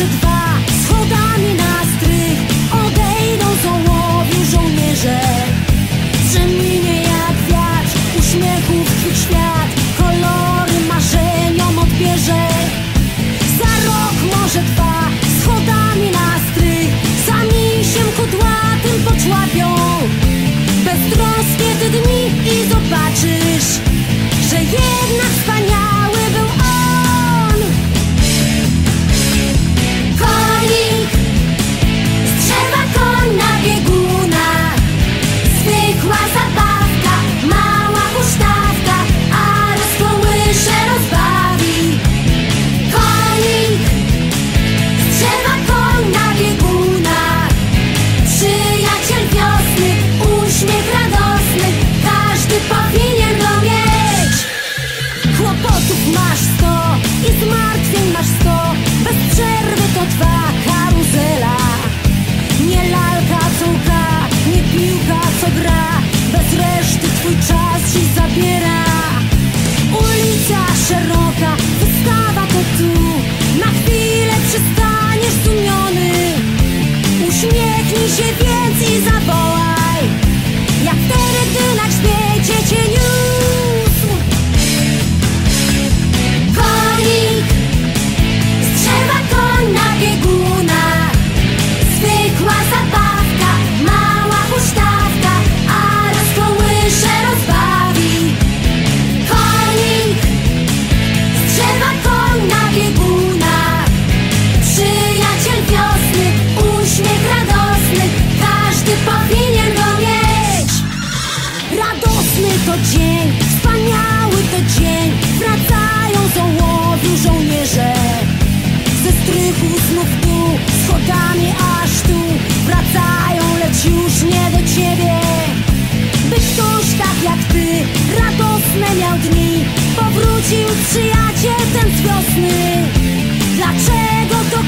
może dwa Schodami na strych Odejdą z żołnierze. Przeminie jak wiatr Uśmiechów twych świat Kłopotów masz sto i zmartwień masz sto. Bez przerwy to trwa karuzela. Nie lalka, co łka, nie piłka, co gra. Bez reszty twój czas ci zabiera. Ulica szeroka, wystawa to tu. Na chwilę przystaniesz zdumiony Uśmiechnij się więc i zawołaj. Jak wtedy, gdy na grzbiecie cię niósł to dzień, wspaniały to dzień. Wracają z ołowiu żołnierze. Ze strychu znów tu, schodami aż tu. Wracają, lecz już nie do ciebie. By ktoś tak jak ty, radosne miał dni Powrócił przyjaciel ten z wiosny Dlaczego to